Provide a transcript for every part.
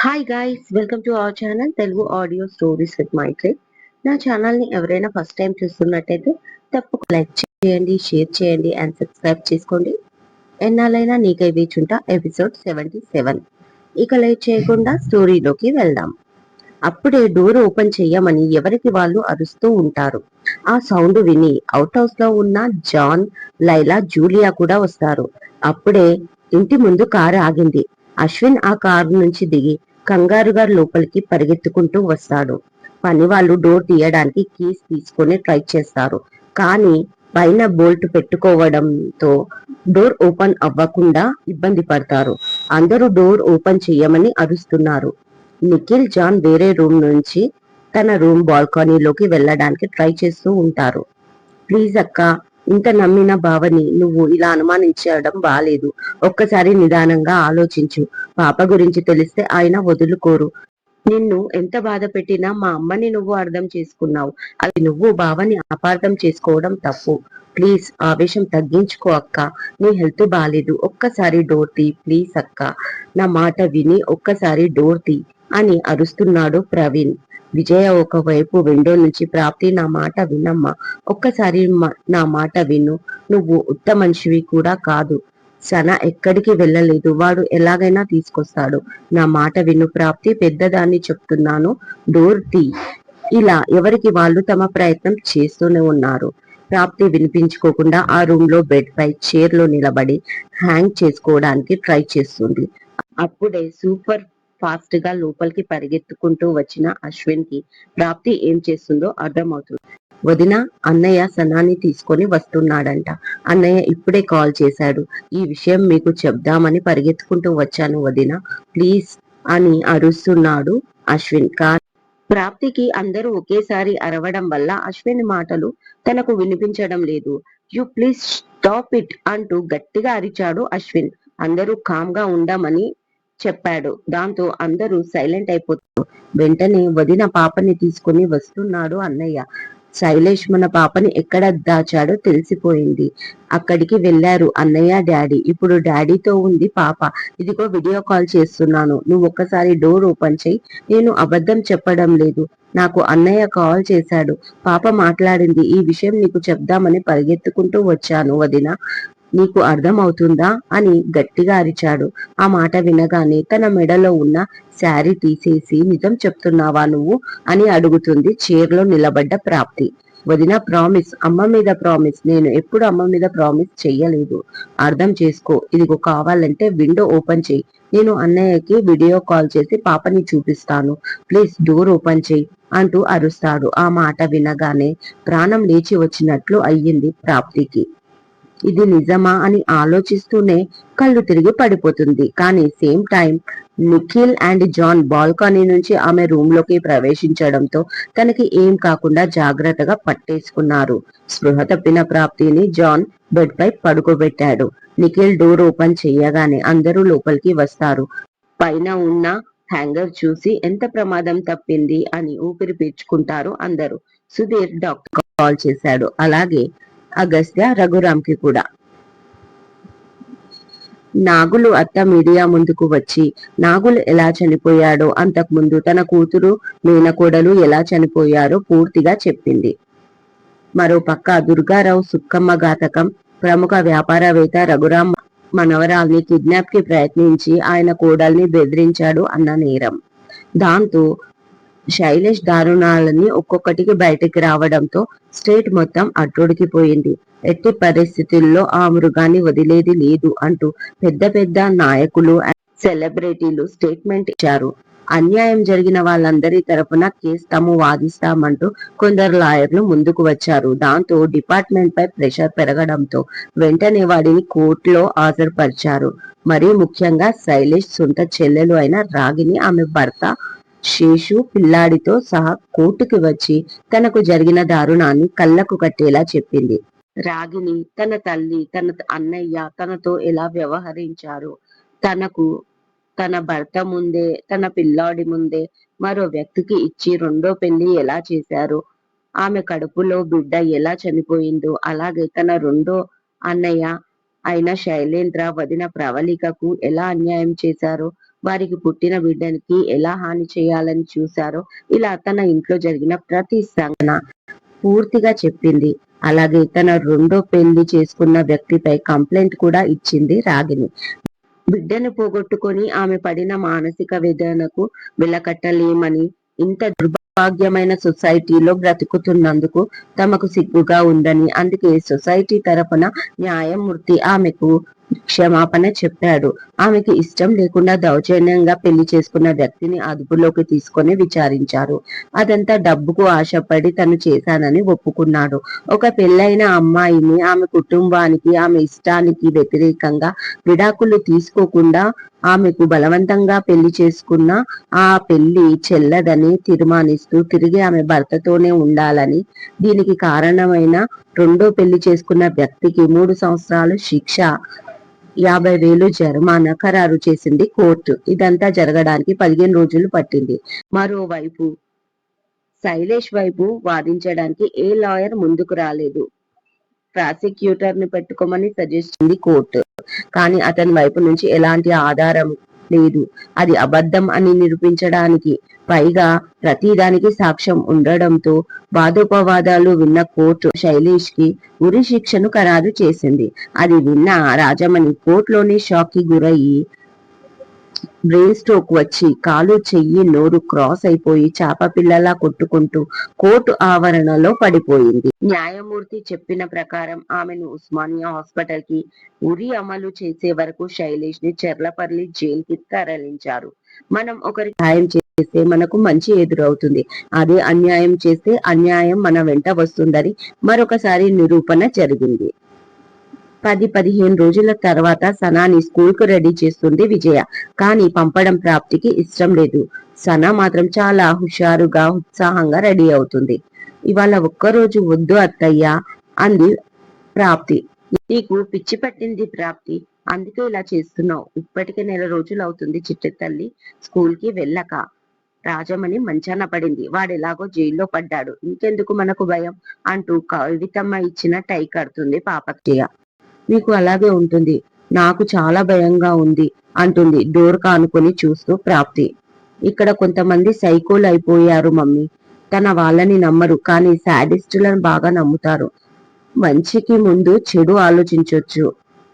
Hi guys welcome to our channel Telugu audio stories with Maitri నా ఛానల్ని ఎవరైనా first time చూస్తున్నట్టయితే తప్పక లైక్ చేయండి షేర్ చేయండి అండ్ సబ్స్క్రైబ్ చేసుకోండి. ఎన్నాళ్ళైనా నీకై వేచుంటా ఎపిసోడ్ సెవెంటీ సెవెన్ ఇక లైక్ చేయకుండా స్టోరీలోకి వెళ్దాం. అప్పుడే డోర్ ఓపెన్ చేయమని ఎవరికి వాళ్ళు అరుస్తూ ఉంటారు. ఆ సౌండ్ విని అవుట్ హౌస్లో ఉన్న జాన్ లైలా జూలియా కూడా వస్తారు. అప్పుడే ఇంటి ముందు కారు ఆగింది. అశ్విన్ ఆ కారు నుంచి దిగి కంగారుగా లోపలికి పరిగెత్తుకుంటూ వస్తాడు. పని వాళ్ళు డోర్ తీయడానికి కీస్ తీసుకొని ట్రై చేస్తారు. కానీ పైన బోల్ట్ పెట్టుకోవడంతో డోర్ ఓపెన్ అవ్వకుండా ఇబ్బంది పడతారు. అందరూ డోర్ ఓపెన్ చేయమని అరుస్తున్నారు. నిఖిల్ జాన్ వేరే రూమ్ నుంచి తన రూమ్ బాల్కనీలోకి వెళ్ళడానికి ట్రై చేస్తూ ఉంటారు. ప్లీజ్ అక్క ఇంత నమ్మిన బావని నువ్వు ఇలా అనుమానించడం బాలేదు. ఒక్కసారి నిదానంగా ఆలోచించు. పాప గురించి తెలిస్తే ఆయన వదులుకోరు. నిన్ను ఎంత బాధ పెట్టినా మా అమ్మని నువ్వు అర్థం చేసుకున్నావు. అది నువ్వు బావని అపార్థం చేసుకోవడం తప్పు. ప్లీజ్ ఆవేశం తగ్గించుకో అక్క. నీ హెల్త్ బాలేదు. ఒక్కసారి డోర్ తీ. ప్లీజ్ అక్క. నా మాట విని ఒక్కసారి డోర్ తీ అని అరుస్తున్నాడు ప్రవీణ్. విజయ ఒకవైపు విండో నుంచి ప్రాప్తి నా మాట వినమ్మా. ఒక్కసారి నా మాట విను. నువ్వు ఉత్త మనిషివి కూడా కాదు. సన ఎక్కడికి వెళ్ళలేదు. వాడు ఎలాగైనా తీసుకొస్తాడు. నా మాట విను ప్రాప్తి పెద్దదాన్ని చెప్తున్నాను. డోర్ తీ. ఇలా ఎవరికి వాళ్ళు తమ ప్రయత్నం చేస్తూనే ఉన్నారు. ప్రాప్తి వినిపించుకోకుండా ఆ రూమ్లో బెడ్ పై చైర్లో నిలబడి హ్యాంగ్ చేసుకోవడానికి ట్రై చేస్తుంది. అప్పుడే సూపర్ ఫాస్ట్గా లోపలికి పరిగెత్తుకుంటూ వచ్చిన అశ్విన్కి ప్రాప్తి ఏం చేస్తుందో అర్థమవుతుంది. వదిన అన్నయ్య సనాన్ని తీసుకొని వస్తున్నాడంట. అన్నయ్య ఇప్పుడే కాల్ చేశాడు. ఈ విషయం మీకు చెప్దామని పరిగెత్తుకుంటూ వచ్చాను వదిన. ప్లీజ్ అని అరుస్తున్నాడు అశ్విన్. కా ప్రాప్తికి అందరూ ఒకేసారి అరవడం వల్ల అశ్విన్ మాటలు తనకు వినిపించడం లేదు. యు ప్లీజ్ స్టాప్ ఇట్ అంటూ గట్టిగా అరిచాడు అశ్విన్. అందరూ కామ్గా ఉండమని చెప్పాడు. దాంతో అందరూ సైలెంట్ అయిపోతారు. వెంటనే వదిన పాపని తీసుకుని వస్తున్నాడు అన్నయ్య. శైలేష్ మన పాపని ఎక్కడ దాచాడో తెలిసిపోయింది. అక్కడికి వెళ్ళారు అన్నయ్య డాడీ. ఇప్పుడు డాడీతో ఉంది పాప. ఇదిగో వీడియో కాల్ చేస్తున్నాను. నువ్వు ఒక్కసారి డోర్ ఓపెన్ చేయి నేను అబద్ధం చెప్పడం లేదు. నాకు అన్నయ్య కాల్ చేశాడు. పాప మాట్లాడింది. ఈ విషయం నీకు చెప్దామని పరిగెత్తుకుంటూ వచ్చాను వదిన. నీకు అర్థమవుతుందా? అని గట్టిగా అరిచాడు. ఆ మాట వినగానే తన మెడలో ఉన్న శారీ తీసేసి నిజం చెప్తున్నావా నువ్వు? అని అడుగుతుంది చీరలో నిలబడ్డ ప్రాప్తి. వదిన ప్రామిస్. అమ్మ మీద ప్రామిస్. నేను ఎప్పుడు అమ్మ మీద ప్రామిస్ చెయ్యలేదు. అర్థం చేసుకో. ఇదిగో కావాలంటే విండో ఓపెన్ చేయి నేను అన్నయ్యకి వీడియో కాల్ చేసి పాపని చూపిస్తాను. ప్లీజ్ డోర్ ఓపెన్ చేయి అంటూ అరుస్తాడు. ఆ మాట వినగానే ప్రాణం లేచి వచ్చినట్లు అయ్యింది ప్రాప్తికి. ఇది నిజమా అని ఆలోచిస్తూనే కళ్ళు తిరిగి పడిపోతుంది. కానీ same time Nikhil and John balcony నుంచి ఆమె రూమ్లోకి ప్రవేశించడంతో తనకి ఏం కాకుండా జాగ్రత్తగా పట్టేసుకున్నారు. స్పృహ తప్పిన ప్రాప్తిని జాన్ బెడ్ పై పడుకోబెట్టాడు. నిఖిల్ డోర్ ఓపెన్ చేయగానే అందరూ లోపలికి వస్తారు. పైన ఉన్న హ్యాంగర్ చూసి ఎంత ప్రమాదం తప్పింది అని ఊపిరి పీల్చుకుంటారు అందరూ. సుధీర్ డాక్టర్ కాల్ చేశాడు. అలాగే అగస్త్య రఘురాంకి కూడా. నాగులు అత్త మీడియా ముందుకు వచ్చి నాగులు ఎలా చనిపోయాడో అంతకుముందు తన కూతురు మేనకోడలు ఎలా చనిపోయారో పూర్తిగా చెప్పింది. మరో పక్క దుర్గారావు సుక్కమ్మ ఘాతకం ప్రముఖ వ్యాపారవేత్త రఘురాం మనవరాల్ని కిడ్నాప్కి ప్రయత్నించి ఆయన కోడల్ని బెదిరించాడు అన్న నేరం. దాంతో శైలేష్ దారుణాలని ఒక్కొక్కటికి బయటకి రావడంతో స్టేట్ మొత్తం పోయింది ఎట్టి పరిస్థితుల్లో ఆ మృగాన్ని వదిలేది లేదు అంటూ పెద్ద పెద్ద నాయకులు సెలబ్రిటీలు స్టేట్మెంట్ ఇచ్చారు. అన్యాయం జరిగిన వాళ్ళందరి తరపున కేసు తాము వాదిస్తామంటూ కొందరు లాయర్లు ముందుకు వచ్చారు. దాంతో డిపార్ట్మెంట్ పై ప్రెషర్ పెరగడంతో వెంటనే వాడిని కోర్టులో హాజరుపరిచారు. మరీ ముఖ్యంగా శైలేష్ సొంత చెల్లెలు అయిన రాగిని ఆమె భర్త శేషు పిల్లాడితో సహా కోర్టుకి వచ్చి తనకు జరిగిన దారుణాన్ని కళ్ళకు కట్టేలా చెప్పింది. రాగిని తన తల్లి తన అన్నయ్య తనతో ఎలా వ్యవహరించారు? తనకు తన భర్త ముందే తన పిల్లాడి ముందే మరో వ్యక్తికి ఇచ్చి రెండో పెళ్ళి ఎలా చేశారు? ఆమె కడుపులో బిడ్డ ఎలా చనిపోయిందో అలాగే తన రెండో అన్నయ్య అయిన శైలేంద్ర వదిన ప్రవళికకు ఎలా అన్యాయం చేశారో? వారికి పుట్టిన బిడ్డనికి ఎలా హాని చేయాలని చూశారో ఇలా తన ఇంట్లో జరిగిన ప్రతి సంఘటన పూర్తిగా చెప్పింది. అలాగే తన రెండో పెళ్ళి చేసుకున్న వ్యక్తిపై కంప్లైంట్ కూడా ఇచ్చింది రాగిని బిడ్డను పోగొట్టుకొని ఆమె పడిన మానసిక వేదనకు వెలకట్టలేమని ఇంత దుర్భాగ్యమైన సొసైటీలో బ్రతుకుతున్నందుకు తమకు సిగ్గుగా ఉందని అందుకే సొసైటీ తరపున న్యాయమూర్తి ఆమెకు క్షమాపణ చెప్పాడు. ఆమెకి ఇష్టం లేకుండా దౌర్జన్యంగా పెళ్ళి చేసుకున్న వ్యక్తిని అదుపులోకి తీసుకొని విచారించారు. అదంతా డబ్బుకు ఆశపడి తను చేశానని ఒప్పుకున్నాడు. ఒక పెళ్ళైన అమ్మాయిని ఆమె కుటుంబానికి ఆమె ఇష్టానికి వ్యతిరేకంగా విడాకులు తీసుకోకుండా ఆమెకు బలవంతంగా పెళ్ళి చేసుకున్న ఆ పెళ్ళి చెల్లదని తీర్మానిస్తూ తిరిగి ఆమె భర్తతోనే ఉండాలని దీనికి కారణమైన రెండో పెళ్ళి చేసుకున్న వ్యక్తికి మూడు సంవత్సరాలు శిక్ష యాభై వేలు జరిమానా ఖరారు చేసింది కోర్టు. ఇదంతా జరగడానికి పదిహేను రోజులు పట్టింది. మరోవైపు శైలేష్ వైపు వాదించడానికి ఏ లాయర్ ముందుకు రాలేదు. ప్రాసిక్యూటర్ని పెట్టుకోమని సజెస్ట్ కోర్టు. కానీ అతని వైపు నుంచి ఎలాంటి ఆధారం లేదు. అది అబద్ధం అని నిరూపించడానికి పైగా ప్రతిదానికి సాక్ష్యం ఉండడంతో వాదోపవాదాలు విన్న కోర్టు శైలేష్కి ఉరి శిక్షను ఖరారు చేసింది. అది విన్న రాజమణి కోర్టులోని షాక్కి గురయ్యి బ్రెయిన్ స్ట్రోక్ వచ్చి కాలు చెయ్యి నోరు క్రాస్ అయిపోయి చాప పిల్లలా కొట్టుకుంటూ కోర్టు ఆవరణలో పడిపోయింది. న్యాయమూర్తి చెప్పిన ప్రకారం ఆమెను ఉస్మానియా హాస్పిటల్కి ఉరి అమలు చేసే వరకు శైలేష్ని చెర్లపల్లి జైలు కి తరలించారు. మనం ఒకరికి సహాయం చేస్తే మనకు మంచి ఎదురవుతుంది. అదే అన్యాయం చేస్తే అన్యాయం మన వెంట వస్తుందని మరొకసారి నిరూపణ జరిగింది. పది పదిహేను రోజుల తర్వాత సనాని స్కూల్కు రెడీ చేస్తుంది విజయ. కానీ పంపడం ప్రాప్తికి ఇష్టం లేదు. సనా మాత్రం చాలా హుషారుగా ఉత్సాహంగా రెడీ అవుతుంది. ఇవాళ ఒక్కరోజు వద్దు అత్తయ్య అంది ప్రాప్తి. నీకు పిచ్చి పట్టింది ప్రాప్తి. అందుకే ఇలా చేస్తున్నావు. ఇప్పటికే నెల రోజులు అవుతుంది చిట్టి తల్లి స్కూల్కి వెళ్ళక. రాజమణి మంచాన పడింది. వాడెలాగో జైల్లో పడ్డాడు. ఇంకెందుకు మనకు భయం? అంటూ కవితమ్మ ఇచ్చిన టై కడుతుంది పాపక్రియ. మీకు అలాగే ఉంటుంది. నాకు చాలా భయంగా ఉంది అంటుంది డోర్ కానుకొని చూస్తూ ప్రాప్తి. ఇక్కడ కొంతమంది సైకోలు అయిపోయారు మమ్మీ. తన వాళ్ళని నమ్మరు కానీ శాడిస్టులను బాగా నమ్ముతారు. మంచికి ముందు చెడు ఆలోచించొచ్చు.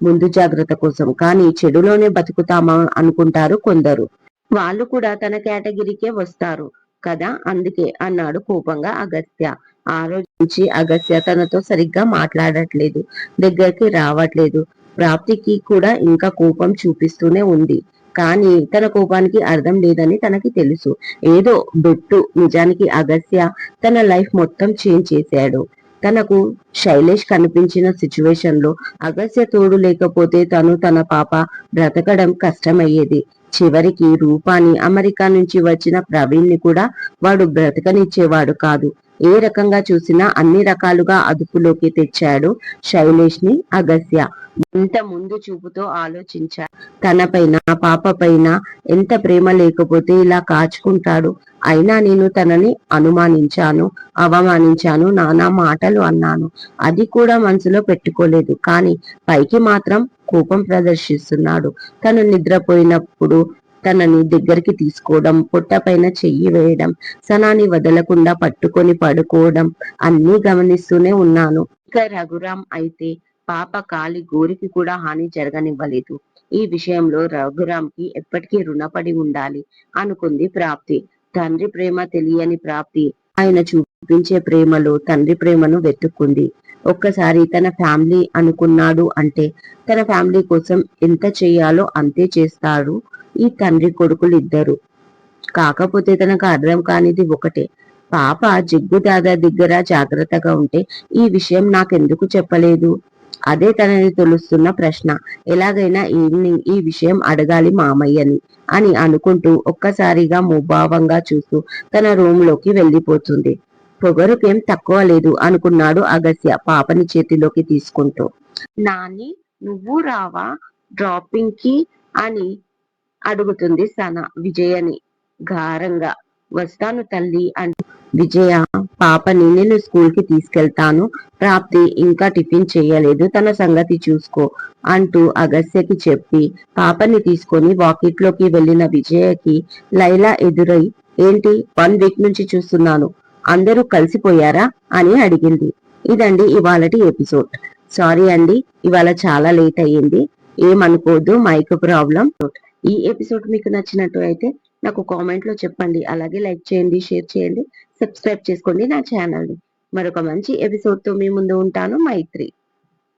ముందు జాగ్రత్త కోసం. కానీ చెడులోనే బతుకుతామా అనుకుంటారు కొందరు. వాళ్ళు కూడా తన కేటగిరీకే వస్తారు కదా? అందుకే అన్నాడు కోపంగా అగస్త్య. ఆ రోజు నుంచి అగస్త్య తనతో సరిగ్గా మాట్లాడట్లేదు దగ్గరికి రావట్లేదు. ప్రాప్తికి కూడా ఇంకా కోపం చూపిస్తూనే ఉంది. కానీ తన కోపానికి అర్థం లేదని తనకి తెలుసు. ఏదో బెట్టు నిజానికి అగస్త్య తన లైఫ్ మొత్తం చేంజ్ చేశాడు. తనకు శైలేష్ కనిపించిన సిచ్యువేషన్లో అగస్త్య తోడు లేకపోతే తను తన పాప బ్రతకడం కష్టమయ్యేది. చివరికి రూపాని అమెరికా నుంచి వచ్చిన ప్రవీణ్ని కూడా వాడు బ్రతకనిచ్చేవాడు కాదు. ఏ రకంగా చూసినా అన్ని రకాలుగా అదుపులోకి తెచ్చాడు శైలేష్ని అగస్య. ఇంత ముందు చూపుతో ఆలోచించాడు తన పైన పాప పైన ఎంత ప్రేమ లేకపోతే ఇలా కాచుకుంటాడు. అయినా నేను తనని అనుమానించాను అవమానించాను నానా మాటలు అన్నాను. అది కూడా మనసులో పెట్టుకోలేదు. కానీ పైకి మాత్రం కోపం ప్రదర్శిస్తున్నాడు. తను నిద్రపోయినప్పుడు తనని దగ్గరికి తీసుకోవడం పొట్టపైన చెయ్యి వేయడం సనాని వదలకుండా పట్టుకొని పడుకోవడం అన్నీ గమనిస్తూనే ఉన్నాను. ఇక రఘురాం అయితే పాప కాలి గోరికి కూడా హాని జరగనివ్వలేదు. ఈ విషయంలో రఘురామ్కి ఎప్పటికీ రుణపడి ఉండాలి అనుకుంది ప్రాప్తి. తండ్రి ప్రేమ తెలియని ప్రాప్తి. ఆయన చూపించే ప్రేమలో తండ్రి ప్రేమను వెతుక్కుంది. ఒక్కసారి తన ఫ్యామిలీ అనుకున్నాడు అంటే తన ఫ్యామిలీ కోసం ఎంత చేయాలో అంతే చేస్తాడు ఈ తండ్రి కొడుకులు ఇద్దరు కాకపోతే తనకు అర్థం కానిది ఒకటే. పాప జిగ్గు దాదా దగ్గర జాగ్రత్తగా ఉంటే ఈ విషయం నాకెందుకు చెప్పలేదు? అదే తనని తొలుస్తున్న ప్రశ్న. ఎలాగైనా ఈవినింగ్ ఈ విషయం అడగాలి మామయ్యని అని అనుకుంటూ ఒక్కసారిగా ముభావంగా చూస్తూ తన రూమ్లోకి వెళ్ళిపోతుంది. పొగరుకేం తక్కువ లేదు అనుకున్నాడు అగస్య పాపని చేతిలోకి తీసుకుంటూ. నాని నువ్వు రావా? డ్రాపింగ్కి అని అడుగుతుంది సన విజయని. గారంగా వస్తాను తల్లి అంటూ విజయ పాపని నేను స్కూల్కి తీసుకెళ్తాను. ప్రాప్తి ఇంకా టిఫిన్ చేయలేదు. తన సంగతి చూసుకో అంటూ అగస్యకి చెప్పి పాపని తీసుకొని వాకిట్లోకి వెళ్ళిన విజయకి లైలా ఎదురై ఏంటి? వన్ వీక్ నుంచి చూస్తున్నాను. అందరూ కలిసిపోయారా? అని అడిగింది. ఇదండి ఇవాళటి ఎపిసోడ్. సారీ అండి ఇవాళ చాలా లేట్ అయ్యింది. ఏమనుకోదు మైక్ ప్రాబ్లం. ఈ ఎపిసోడ్ మీకు నచ్చినట్టు అయితే నాకు కామెంట్లో చెప్పండి. అలాగే లైక్ చేయండి షేర్ చేయండి. సబ్స్క్రైబ్ చేసుకోండి నా ఛానల్ని. మరొక మంచి ఎపిసోడ్తో మీ ముందు ఉంటాను. మైత్రి.